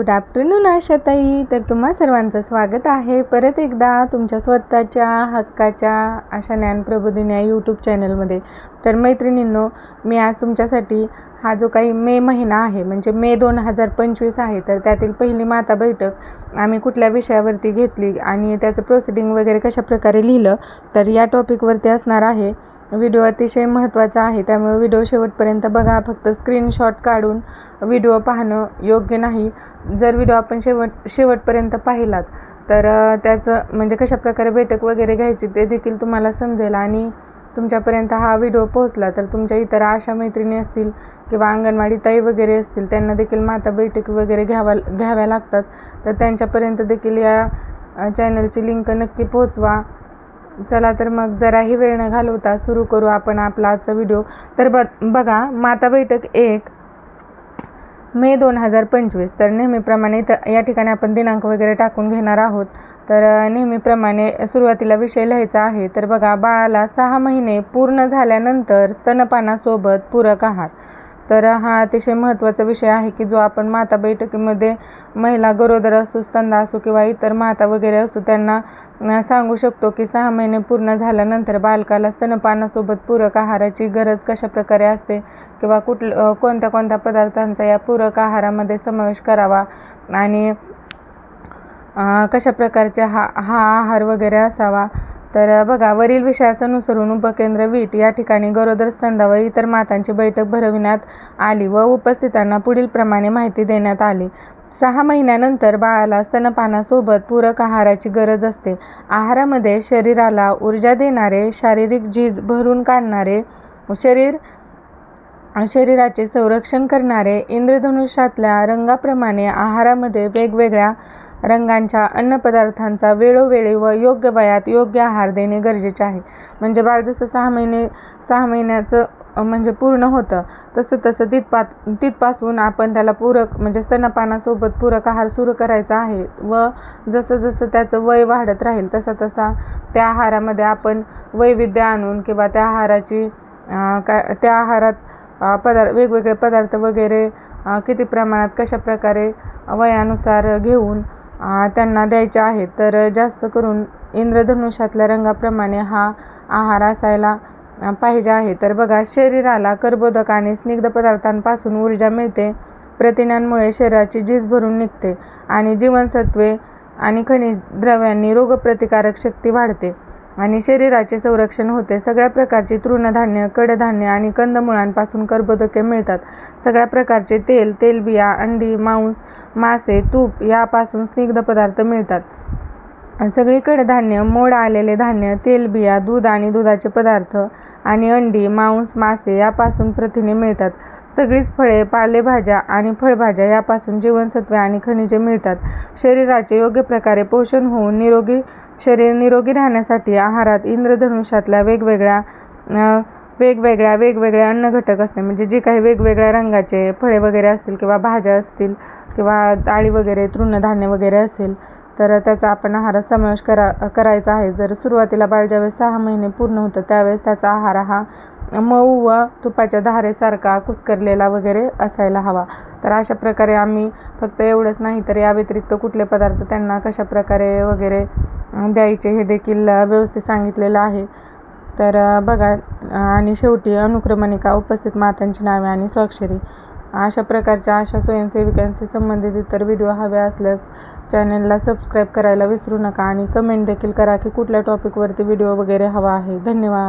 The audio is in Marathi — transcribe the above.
गुड आफ्टरनून आशाताई तर तुम्हा सर्वांचं स्वागत आहे. परत एकदा तुमच्या स्वतःच्या हक्काच्या अशा ज्ञानप्रबोधिनी या यूट्यूब चॅनलमध्ये तर मैत्रिणींनो मी आज तुमच्यासाठी हा जो काही मे महिना आहे म्हणजे मे दोन हजार पंचवीस आहे तर त्यातील पहिली माता बैठक आम्ही कुठल्या विषयावरती घेतली आणि त्याचं प्रोसिडिंग वगैरे कशा प्रकारे लिहिलं तर या टॉपिकवरती असणार आहे. व्हिडिओ अतिशय महत्त्वाचा आहे. त्यामुळे व्हिडिओ शेवटपर्यंत बघा. फक्त स्क्रीनशॉट काढून व्हिडिओ पाहणं योग्य नाही. जर व्हिडिओ आपण शेवट शेवटपर्यंत पाहिलात तर त्याचं म्हणजे कशा प्रकारे बैठक वगैरे घ्यायची ते देखील तुम्हाला समजेल. आणि तुमच्यापर्यंत हा व्हिडिओ पोहोचला तर तुमच्या इतर आशा मैत्रिणी असतील किंवा अंगणवाडी ताई वगैरे असतील त्यांना देखील माता बैठक वगैरे घ्यावा घ्याव्या लागतात. तर त्यांच्यापर्यंत देखील या चॅनलची लिंक नक्की पोहोचवा. चला तर मग जराही वेळ न घालवता सुरू करू आपण आपला आजचा व्हिडिओ तर ब बघा माता बैठक एक मे दोन हजार पंचवीस. तर नेहमीप्रमाणे तर या ठिकाणी आपण दिनांक वगैरे टाकून घेणार आहोत. तर नेहमीप्रमाणे सुरुवातीला विषय लिहायचा आहे. तर बघा बाळाला सहा महिने पूर्ण झाल्यानंतर स्तनपानासोबत पूरक आहार. तर हा अतिशय महत्त्वाचा विषय आहे की जो आपण माता बैठकीमध्ये महिला गरोदर असो स्तंदा असो किंवा इतर माता वगैरे असो त्यांना सांगू शकतो की सहा महिने पूर्ण झाल्यानंतर बालकाला स्तनपानासोबत पूरक आहाराची गरज कशा प्रकारे असते किंवा कुठल कोणत्या कोणत्या पदार्थांचा या पूरक आहारामध्ये समावेश करावा आणि कशा प्रकारचे हा हा आहार वगैरे असावा तर बघा वरील विषयास अनुसरून उपकेंद्र वीट या ठिकाणी गरोदर स्तंदा व इतर मातांची बैठक भरविण्यात आली व उपस्थितांना पुढील प्रमाणे माहिती देण्यात आली. सहा महिन्यानंतर बाळाला स्तनपानासोबत पूरक आहाराची गरज असते. आहारामध्ये शरीराला ऊर्जा देणारे शारीरिक झीज भरून काढणारे शरीर शरीराचे संरक्षण करणारे इंद्रधनुष्यातल्या रंगाप्रमाणे आहारामध्ये वेगवेगळ्या रंगांच्या अन्नपदार्थांचा वेळोवेळी व योग्य वयात योग्य आहार देणे गरजेचे आहे. म्हणजे बाळ जसं सहा महिने सहा महिन्याचं म्हणजे पूर्ण होतं तसं तसं तिथपा तिथपासून आपण त्याला पूरक म्हणजे स्तनपानासोबत पूरक आहार सुरू करायचा आहे व जसं जसं त्याचं वय वाढत राहील तसा तसा त्या आहारामध्ये आपण वैविध्य आणून किंवा त्या आहाराची का काय त्या आहारात पदार्थ वेगवेगळे पदार्थ वगैरे किती प्रमाणात कशा प्रकारे वयानुसार घेऊन त्यांना द्यायचे आहेत तर जास्त करून इंद्रधनुष्यातल्या रंगाप्रमाणे हा आहार असायला पाहिजे आहे. तर बघा शरीराला कर्बोदक आणि स्निग्ध पदार्थांपासून ऊर्जा मिळते. प्रथिनांमुळे शरीराची झीज भरून निघते आणि जीवनसत्वे आणि खनिज द्रव्यांनी रोगप्रतिकारक शक्ती वाढते आणि शरीराचे संरक्षण होते. सगळ्या प्रकारची तृणधान्य कडधान्य आणि कंदमुळांपासून कर्बोदके मिळतात. सगळ्या प्रकारचे तेल तेलबिया अंडी मांस मासे तूप यापासून स्निग्ध पदार्थ मिळतात. सगळीकडे धान्य मोड आलेले धान्य तेलबिया दूध आणि दुधाचे पदार्थ आणि अंडी मांस मासे यापासून प्रथिने मिळतात. सगळीच फळे पालेभाज्या आणि फळभाज्या यापासून जीवनसत्वे आणि खनिजे मिळतात. शरीराचे योग्य प्रकारे पोषण होऊन निरोगी शरीर निरोगी राहण्यासाठी आहारात इंद्रधनुष्यातल्या वेगवेगळ्या वेगवेगळ्या वेगवेगळ्या वेगवेगळ्या अन्नघटक असणे म्हणजे जे काही वेगवेगळ्या रंगाचे फळे वगैरे असतील किंवा भाज्या असतील किंवा डाळी वगैरे तृणधान्य वगैरे असेल तर त्याचा आपण आहारात समावेश करा करायचा आहे. जर सुरुवातीला बाळ ज्यावेळेस सहा महिने पूर्ण होतं त्यावेळेस त्याचा आहार हा मऊ व तुपाच्या धारेसारखा कुस्करलेला वगैरे असायला हवा. तर अशा प्रकारे आम्ही फक्त एवढंच नाही तर या व्यतिरिक्त कुठले पदार्थ त्यांना कशा प्रकारे वगैरे द्यायचे हे देखील व्यवस्थित सांगितलेलं आहे. तर बघा आणि शेवटी अनुक्रमणिका उपस्थित मातांची नावे आणि स्वाक्षरी. अशा प्रकारच्या अशा स्वयंसेविकांशी संबंधित इतर व्हिडिओ हवे असल्यास चॅनलला सबस्क्राईब करायला विसरू नका आणि कमेंट देखील करा की कुठल्या टॉपिकवरती व्हिडिओ वगैरे हवा आहे. धन्यवाद.